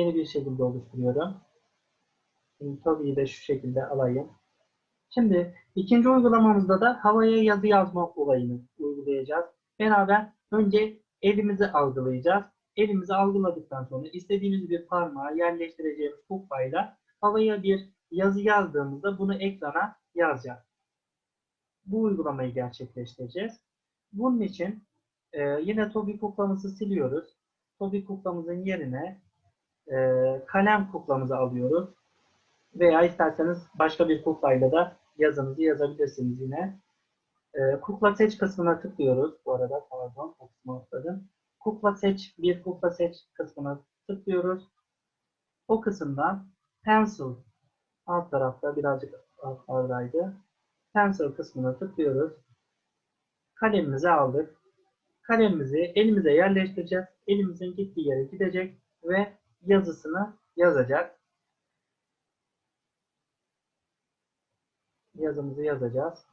yeni bir şekilde oluşturuyorum. Şimdi Toby'yi de şu şekilde alayım. Şimdi ikinci uygulamamızda da havaya yazı yazma olayını uygulayacağız. Beraber önce elimizi algılayacağız. Elimizi algıladıktan sonra istediğimiz bir parmağı yerleştireceğimiz kumpayla havaya bir yazı yazdığımızda bunu ekrana yazacağız. Bu uygulamayı gerçekleştireceğiz. Bunun için e, yine Toby kuklamızı siliyoruz. Toby kuklamızın yerine e, kalem kuklamızı alıyoruz. Veya isterseniz başka bir kuklayla da yazınızı yazabilirsiniz yine. E, kukla seç kısmına tıklıyoruz. Bu arada pardon o kısmı atladım. Kukla seç, bir kukla seç kısmına tıklıyoruz. O kısımdan pencil alt tarafta birazcık altlardaydı. Pencil kısmına tıklıyoruz. Kalemimizi aldık. Kalemimizi elimize yerleştireceğiz. Elimizin gittiği yere gidecek ve yazısını yazacak. Yazımızı yazacağız.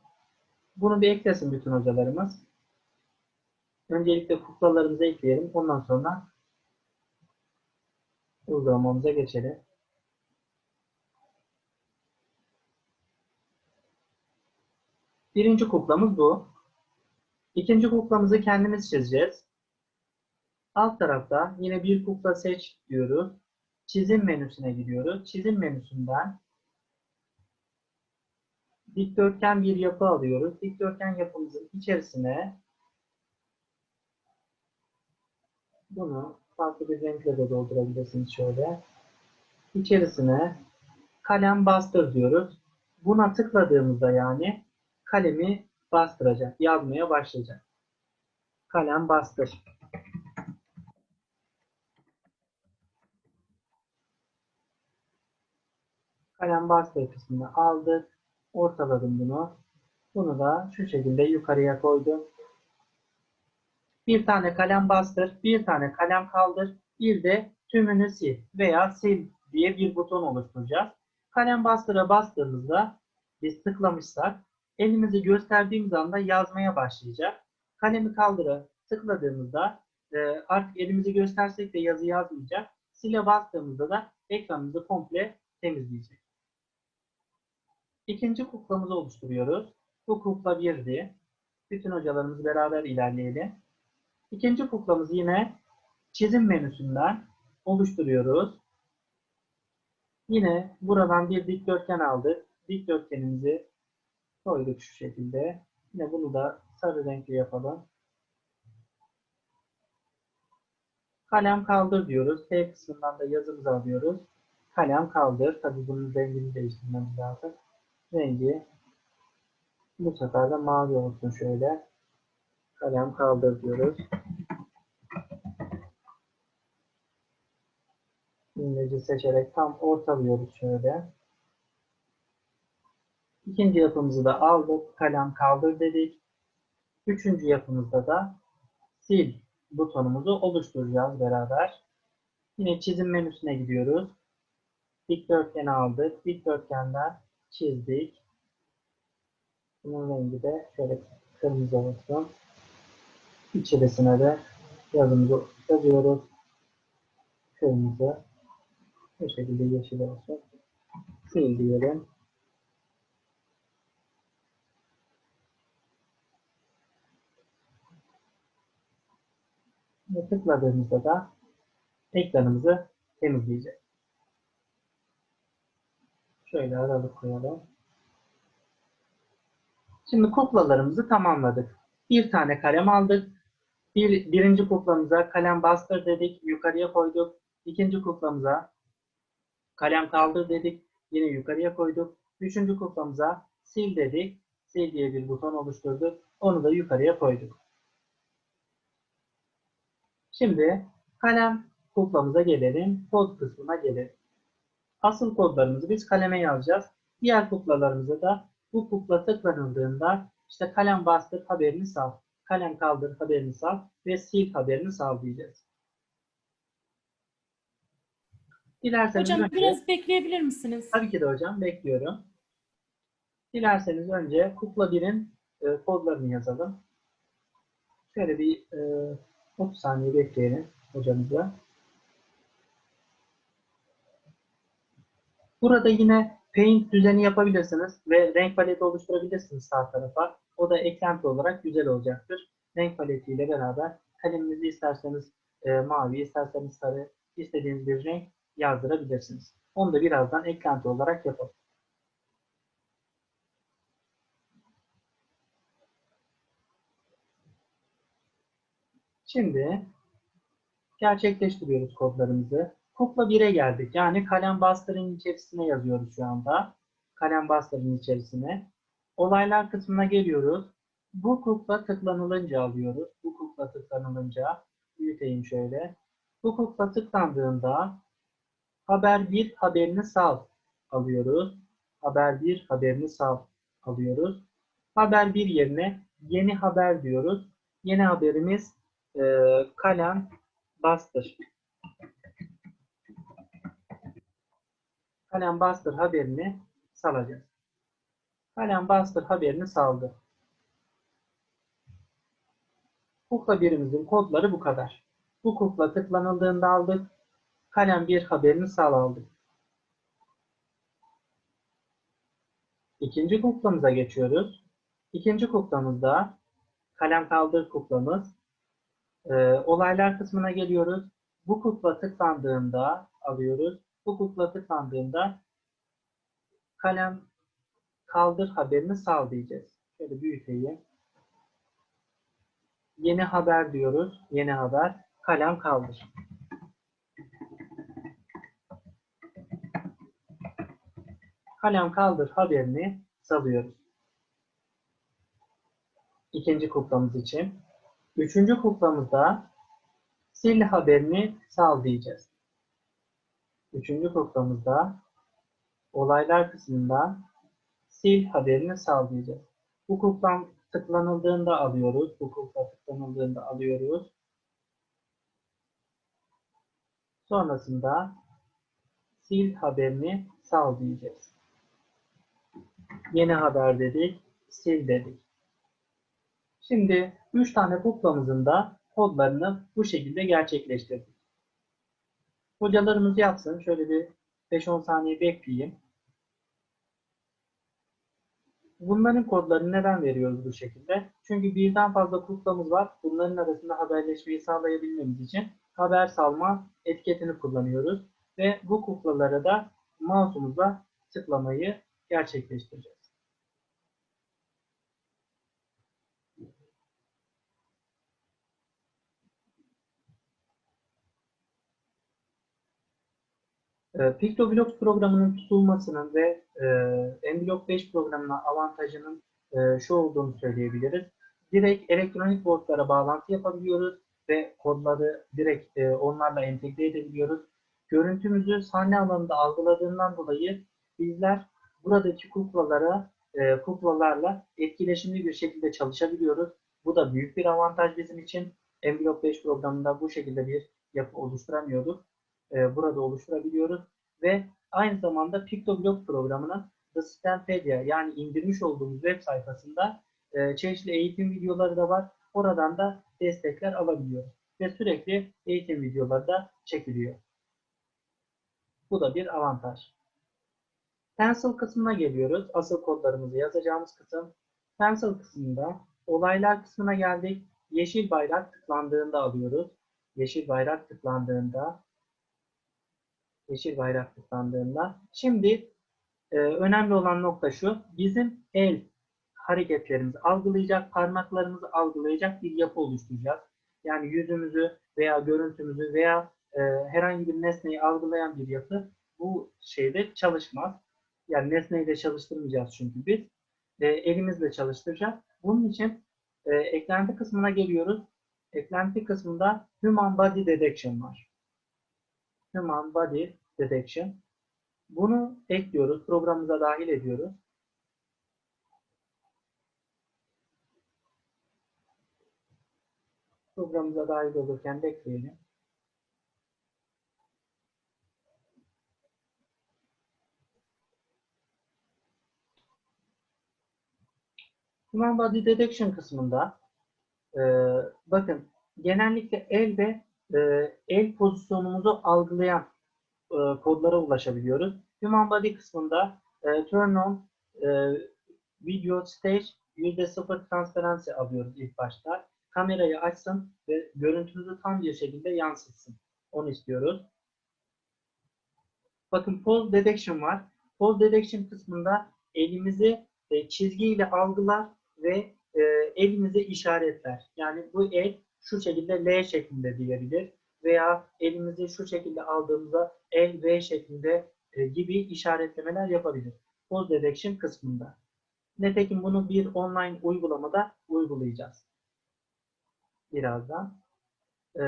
Bunu bir eklesin bütün hocalarımız. Öncelikle kuklalarımızı ekleyelim. Ondan sonra uygulamamıza geçelim. Birinci kuklamız bu. İkinci kuklamızı kendimiz çizeceğiz. Alt tarafta yine bir kukla seç diyoruz. Çizim menüsüne gidiyoruz. Çizim menüsünden dikdörtgen bir yapı alıyoruz. Dikdörtgen yapımızın içerisine bunu farklı bir renkle de doldurabilirsiniz şöyle. İçerisine kalem bastır diyoruz. Buna tıkladığımızda yani kalemi bastıracak, yazmaya başlayacak. Kalem bastır. Kalem bastır kısmını aldık. Ortaladım bunu. Bunu da şu şekilde yukarıya koydum. Bir tane kalem bastır, bir tane kalem kaldır, bir de tümünü sil veya sil diye bir buton oluşturacağız. Kalem bastıra bastığımızda biz tıklamışsak elimizi gösterdiğimiz anda yazmaya başlayacak. Kalemi kaldıra tıkladığımızda e, artık elimizi göstersek de yazı yazmayacak. Sile bastığımızda da ekranımızı komple temizleyecek. İkinci kuklamızı oluşturuyoruz. Bu kukla 1'di. Bütün hocalarımız beraber ilerleyelim. İkinci kuklamızı yine çizim menüsünden oluşturuyoruz. Yine buradan bir dikdörtgen aldık. Dikdörtgenimizi koyduk şu şekilde. Yine bunu da sarı renkli yapalım. Kalem kaldır diyoruz. T kısmından da yazımızı alıyoruz. Kalem kaldır. Tabi bunun rengini değiştirmemiz lazım. Rengi bu sefer de mavi olsun şöyle. Kalem kaldır diyoruz. İmleci seçerek tam ortalıyoruz şöyle. İkinci yapımızı da aldık. Kalem kaldır dedik. Üçüncü yapımızda da sil butonumuzu oluşturacağız beraber. Yine çizim menüsüne gidiyoruz. Dikdörtgeni aldık. Dikdörtgenden çizdik. Bunun rengi de şöyle kırmızı olsun. İçerisine de yazımızı yazıyoruz. Kırmızı. Bu şekilde yeşil olsun. Sil diyelim. Ve tıkladığımızda da ekranımızı temizleyecek. Şöyle aralık koyalım. Şimdi kuklalarımızı tamamladık. Bir tane kalem aldık. Bir, birinci kuklamıza kalem bastır dedik. Yukarıya koyduk. İkinci kuklamıza kalem kaldır dedik. Yine yukarıya koyduk. Üçüncü kuklamıza sil dedik. Sil diye bir buton oluşturduk. Onu da yukarıya koyduk. Şimdi kalem kuklamıza gelelim. Kod kısmına gelelim. Asıl kodlarımızı biz kaleme yazacağız. Diğer kuklalarımıza da bu kukla tıklanıldığında işte kalem bastır haberini sal, kalem kaldır haberini sal ve sil haberini sal diyeceğiz. Dilerseniz Hocam önce, biraz bekleyebilir misiniz? tabii ki de hocam bekliyorum. Dilerseniz önce kukla 1'in e, kodlarını yazalım. Şöyle bir e, 30 saniye bekleyelim hocamızla. Burada yine paint düzeni yapabilirsiniz ve renk paleti oluşturabilirsiniz sağ tarafa. O da eklenti olarak güzel olacaktır. Renk paletiyle beraber kaleminizi isterseniz e, mavi, isterseniz sarı, istediğiniz bir renk yazdırabilirsiniz. Onu da birazdan eklenti olarak yapalım. Şimdi gerçekleştiriyoruz kodlarımızı. Kukla 1'e geldik. Yani kalem bastırın içerisine yazıyoruz şu anda. Kalem bastırın içerisine. Olaylar kısmına geliyoruz. Bu kukla tıklanılınca alıyoruz. Bu kukla tıklanılınca büyüteyim şöyle. Bu kukla tıklandığında haber 1 haberini sal alıyoruz. Haber 1 haberini sal alıyoruz. Haber 1 yerine yeni haber diyoruz. Yeni haberimiz e, kalem bastır. Kalem bastır haberini salacağız. Kalem bastır haberini saldı. Kukla birimizin kodları bu kadar. Bu kukla tıklanıldığında aldık. Kalem bir haberini sal aldık. İkinci kuklamıza geçiyoruz. İkinci kuklamızda kalem kaldır kuklamız. Ee, olaylar kısmına geliyoruz. Bu kukla tıklandığında alıyoruz. Bu kukla tıklandığında kalem kaldır haberini sal diyeceğiz. Şöyle büyüteyim. Yeni haber diyoruz. Yeni haber. Kalem kaldır. Kalem kaldır haberini salıyoruz. İkinci kuklamız için. Üçüncü kuklamızda sil haberini sal diyeceğiz. Üçüncü kuklamızda olaylar kısmında sil haberini sal diyeceğiz. Bu kuklam tıklanıldığında alıyoruz. Bu kukla tıklanıldığında alıyoruz. Sonrasında sil haberini sal. Yeni haber dedik, sil dedik. Şimdi 3 tane kuklamızın da kodlarını bu şekilde gerçekleştirdik. Hocalarımız yapsın. Şöyle bir 5-10 saniye bekleyeyim. Bunların kodlarını neden veriyoruz bu şekilde? Çünkü birden fazla kuklamız var. Bunların arasında haberleşmeyi sağlayabilmemiz için haber salma etiketini kullanıyoruz. Ve bu kuklalara da mouse'umuzla tıklamayı gerçekleştireceğiz. E, PictoBlocks programının tutulmasının ve e, MBlock 5 programına avantajının e, şu olduğunu söyleyebiliriz. Direkt elektronik boardlara bağlantı yapabiliyoruz ve kodları direkt e, onlarla entegre edebiliyoruz. Görüntümüzü sahne alanında algıladığından dolayı bizler buradaki kuklalara, e, kuklalarla etkileşimli bir şekilde çalışabiliyoruz. Bu da büyük bir avantaj bizim için. MBlock 5 programında bu şekilde bir yapı oluşturamıyorduk e, burada oluşturabiliyoruz ve aynı zamanda PictoBlock programının The Stanpedia yani indirmiş olduğumuz web sayfasında e, çeşitli eğitim videoları da var. Oradan da destekler alabiliyoruz ve sürekli eğitim videoları da çekiliyor. Bu da bir avantaj. Pencil kısmına geliyoruz. Asıl kodlarımızı yazacağımız kısım. Pencil kısmında olaylar kısmına geldik. Yeşil bayrak tıklandığında alıyoruz. Yeşil bayrak tıklandığında yeşil bayrak tıklandığında. Şimdi e, önemli olan nokta şu. Bizim el hareketlerimizi algılayacak, parmaklarımızı algılayacak bir yapı oluşturacağız. Yani yüzümüzü veya görüntümüzü veya e, herhangi bir nesneyi algılayan bir yapı bu şeyde çalışmaz. Yani nesneyi de çalıştırmayacağız çünkü biz. E, elimizle çalıştıracağız. Bunun için e, eklenti kısmına geliyoruz. Eklenti kısmında Human Body Detection var. Human Body Detection. Bunu ekliyoruz. Programımıza dahil ediyoruz. Programımıza dahil olurken bekleyelim. Human Body Detection kısmında e, bakın genellikle el ve e, el pozisyonumuzu algılayan e, kodlara ulaşabiliyoruz. Human Body kısmında e, turn on e, video stage %0 transparency alıyoruz ilk başta. Kamerayı açsın ve görüntünüzü tam bir şekilde yansıtsın. Onu istiyoruz. Bakın pose detection var. Pose detection kısmında elimizi e, çizgiyle algılar ve e, elimizi işaretler. Yani bu el şu şekilde L şeklinde diyebilir veya elimizi şu şekilde aldığımızda el V şeklinde e, gibi işaretlemeler yapabilir. Pose detection kısmında. Nitekim bunu bir online uygulamada uygulayacağız. Birazdan. E,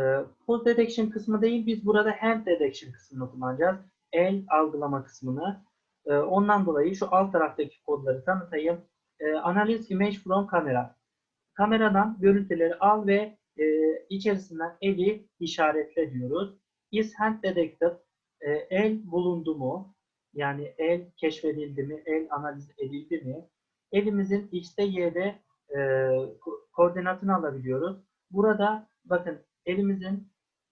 pose detection kısmı değil, biz burada hand detection kısmını kullanacağız. El algılama kısmını. E, ondan dolayı şu alt taraftaki kodları tanıtayım. Analiz image from camera. Kameradan görüntüleri al ve e, içerisinden eli işaretle diyoruz. Is hand detected? E, el bulundu mu? Yani el keşfedildi mi? El analiz edildi mi? Elimizin X'te Y'de e, ko- koordinatını alabiliyoruz. Burada bakın elimizin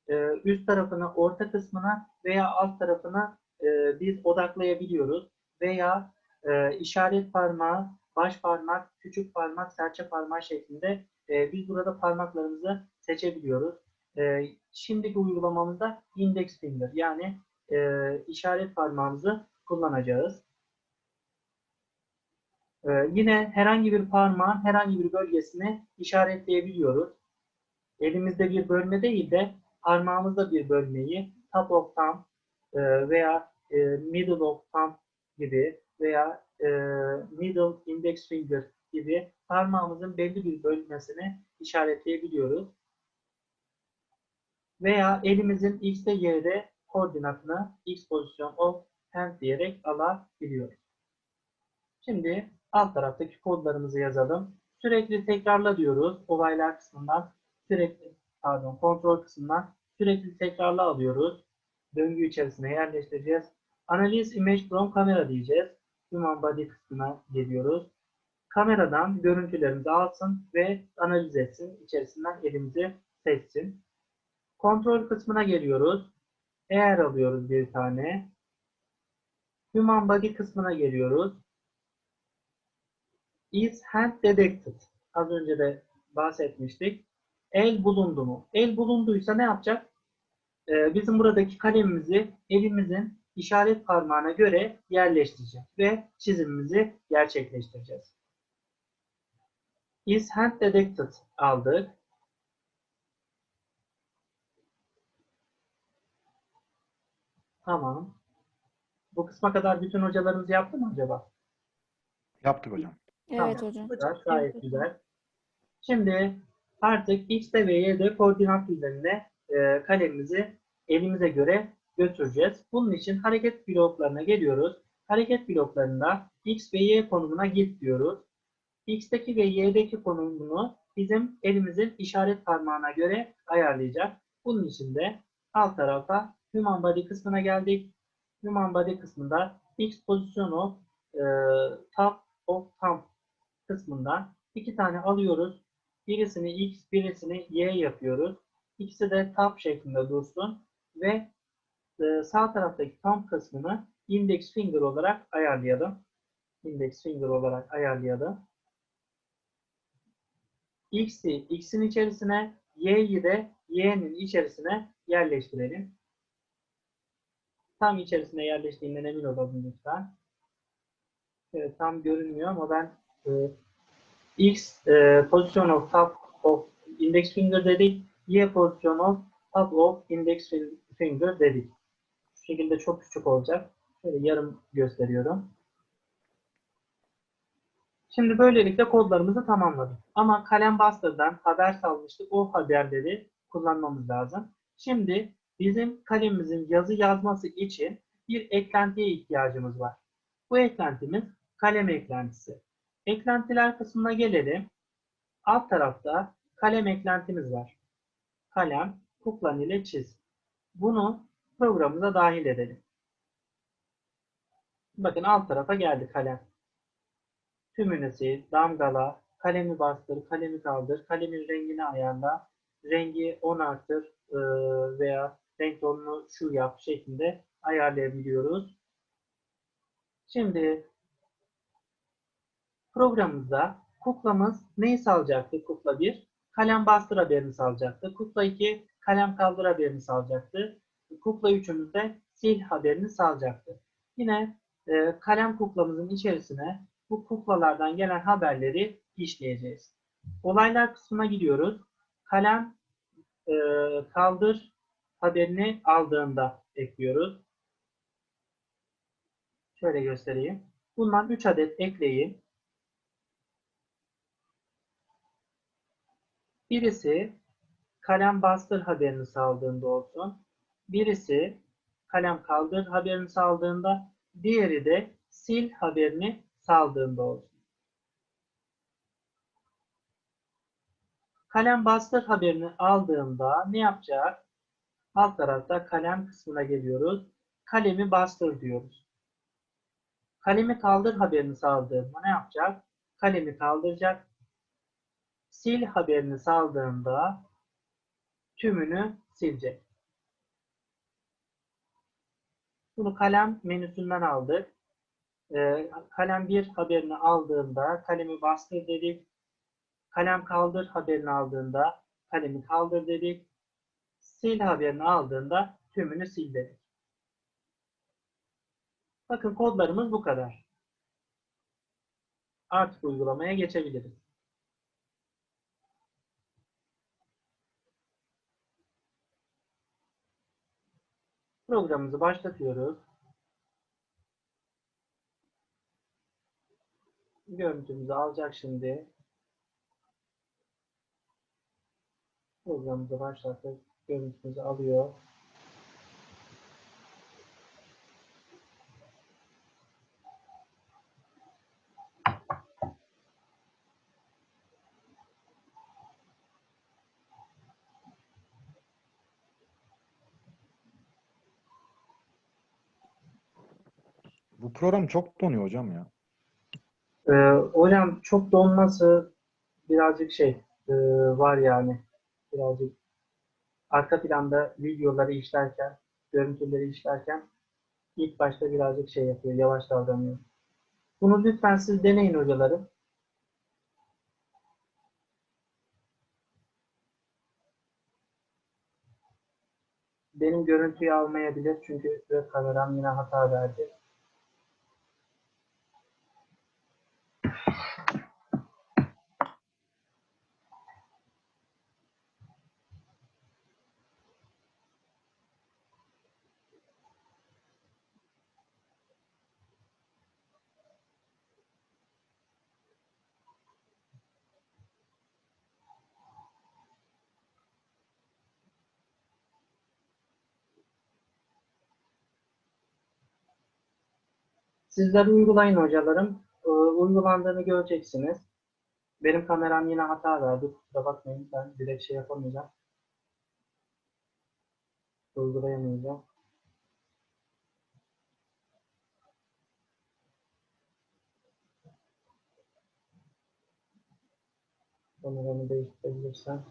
e, üst tarafını, orta kısmına veya alt tarafına e, biz odaklayabiliyoruz. Veya e, işaret parmağı, baş parmak, küçük parmak, serçe parmağı şeklinde e, biz burada parmaklarımızı seçebiliyoruz. E, şimdiki uygulamamızda index finger yani e, işaret parmağımızı kullanacağız. E, yine herhangi bir parmağın herhangi bir bölgesini işaretleyebiliyoruz. Elimizde bir bölme değil de parmağımızda bir bölmeyi top of thumb e, veya e, middle of thumb gibi veya e, middle index finger gibi parmağımızın belli bir bölmesini işaretleyebiliyoruz. Veya elimizin X ve Y'de koordinatını X pozisyon of hand diyerek alabiliyoruz. Şimdi alt taraftaki kodlarımızı yazalım. Sürekli tekrarla diyoruz. Olaylar kısmından sürekli pardon kontrol kısmından sürekli tekrarla alıyoruz. Döngü içerisine yerleştireceğiz. Analiz image from camera diyeceğiz. Human body kısmına geliyoruz. Kameradan görüntülerimizi alsın ve analiz etsin. İçerisinden elimizi seçsin. Kontrol kısmına geliyoruz. Eğer alıyoruz bir tane. Human body kısmına geliyoruz. Is hand detected? Az önce de bahsetmiştik. El bulundu mu? El bulunduysa ne yapacak? Ee, bizim buradaki kalemimizi elimizin işaret parmağına göre yerleştireceğiz ve çizimimizi gerçekleştireceğiz. Is hand detected aldık. Tamam. Bu kısma kadar bütün hocalarımız yaptı mı acaba? Yaptık hocam. Evet Tamam. hocam. Güzel, gayet güzel. Şimdi artık X'de ve Y'de koordinat üzerinde e, kalemimizi elimize göre götüreceğiz. Bunun için hareket bloklarına geliyoruz. Hareket bloklarında X ve Y konumuna git diyoruz. X'teki ve Y'deki konumunu bizim elimizin işaret parmağına göre ayarlayacak. Bunun için de alt tarafa Human Body kısmına geldik. Human Body kısmında X pozisyonu e, top of thumb kısmından iki tane alıyoruz. Birisini X, birisini Y yapıyoruz. İkisi de top şeklinde dursun ve e, sağ taraftaki thumb kısmını index finger olarak ayarlayalım. Index finger olarak ayarlayalım. X'i X'in içerisine, Y'yi de Y'nin içerisine yerleştirelim. Tam içerisine yerleştiğinden emin olalım lütfen. Evet, tam görünmüyor ama ben e, X e, position of top of index finger dedik. Y position of top of index finger dedik. Şekilde çok küçük olacak. Şöyle yarım gösteriyorum. Şimdi böylelikle kodlarımızı tamamladık. Ama kalem bastırdan haber salmıştık. O haberleri kullanmamız lazım. Şimdi bizim kalemimizin yazı yazması için bir eklentiye ihtiyacımız var. Bu eklentimiz kalem eklentisi. Eklentiler kısmına gelelim. Alt tarafta kalem eklentimiz var. Kalem, kuklan ile çiz. Bunu programımıza dahil edelim. Bakın alt tarafa geldi kalem. Tümünü sil, damgala, kalemi bastır, kalemi kaldır, kalemin rengini ayarla, rengi 10 artır e, veya renk tonunu şu yap şeklinde ayarlayabiliyoruz. Şimdi programımızda kuklamız neyi salacaktı? Kukla 1, kalem bastır haberini salacaktı. Kukla 2, kalem kaldır haberini salacaktı. Kukla 3'ümüz de sil haberini salacaktı. Yine e, kalem kuklamızın içerisine bu kuklalardan gelen haberleri işleyeceğiz. Olaylar kısmına gidiyoruz. Kalem e, kaldır haberini aldığında ekliyoruz. Şöyle göstereyim. Bundan 3 adet ekleyin. Birisi kalem bastır haberini saldığında olsun. Birisi kalem kaldır haberini saldığında, diğeri de sil haberini saldığında olsun. Kalem bastır haberini aldığında ne yapacak? Alt tarafta kalem kısmına geliyoruz. Kalemi bastır diyoruz. Kalemi kaldır haberini saldığında ne yapacak? Kalemi kaldıracak. Sil haberini saldığında tümünü silecek. Bunu kalem menüsünden aldık. Ee, kalem 1 haberini aldığında kalemi bastır dedik. Kalem kaldır haberini aldığında kalemi kaldır dedik. Sil haberini aldığında tümünü sil dedik. Bakın kodlarımız bu kadar. Artık uygulamaya geçebiliriz. Programımızı başlatıyoruz. Görüntümüzü alacak şimdi. Programımızı başlattık. Görüntümüzü alıyor. Program çok donuyor hocam ya. Ee, hocam çok donması birazcık şey e, var yani. Birazcık arka planda videoları işlerken, görüntüleri işlerken ilk başta birazcık şey yapıyor, yavaş davranıyor. Bunu lütfen siz deneyin hocalarım. Benim görüntüyü almayabilir çünkü web kameram yine hata verdi. Sizler uygulayın hocalarım. Ee, uygulandığını göreceksiniz. Benim kameram yine hata verdi. Kusura bakmayın. Ben direkt şey yapamayacağım. Uygulayamayacağım. Kameramı değiştirebilirsem.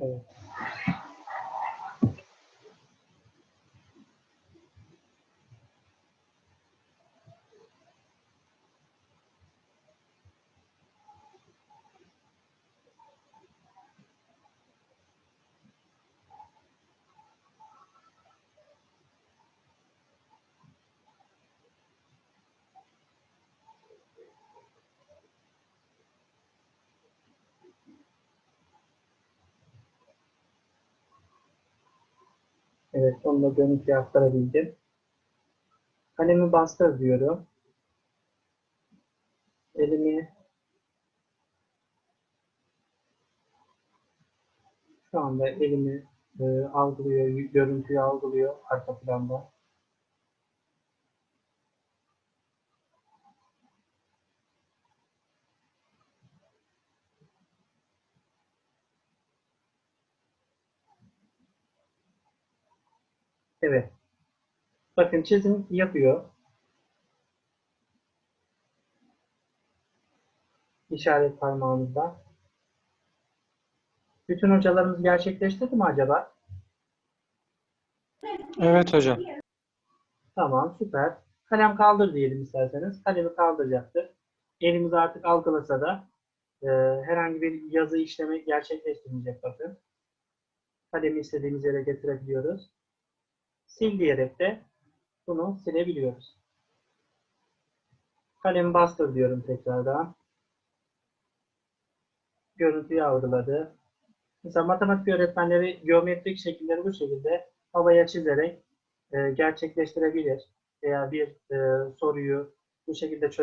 Evet. Evet, onu da görüntüye aktarabildim. Kalemi bastır diyorum. Elimi şu anda elimi e, algılıyor, görüntüyü algılıyor arka planda. Evet. Bakın çizim yapıyor. İşaret parmağımızda. Bütün hocalarımız gerçekleştirdi mi acaba? Evet hocam. Tamam süper. Kalem kaldır diyelim isterseniz. Kalemi kaldıracaktır. Elimiz artık algılasa da e, herhangi bir yazı işlemi gerçekleştirmeyecek bakın. Kalemi istediğimiz yere getirebiliyoruz. Sil diyerek de bunu silebiliyoruz. Kalemi bastır diyorum tekrardan. Görüntüyü algıladı. Mesela matematik öğretmenleri geometrik şekilleri bu şekilde havaya çizerek e, gerçekleştirebilir veya bir e, soruyu bu şekilde çözebilir.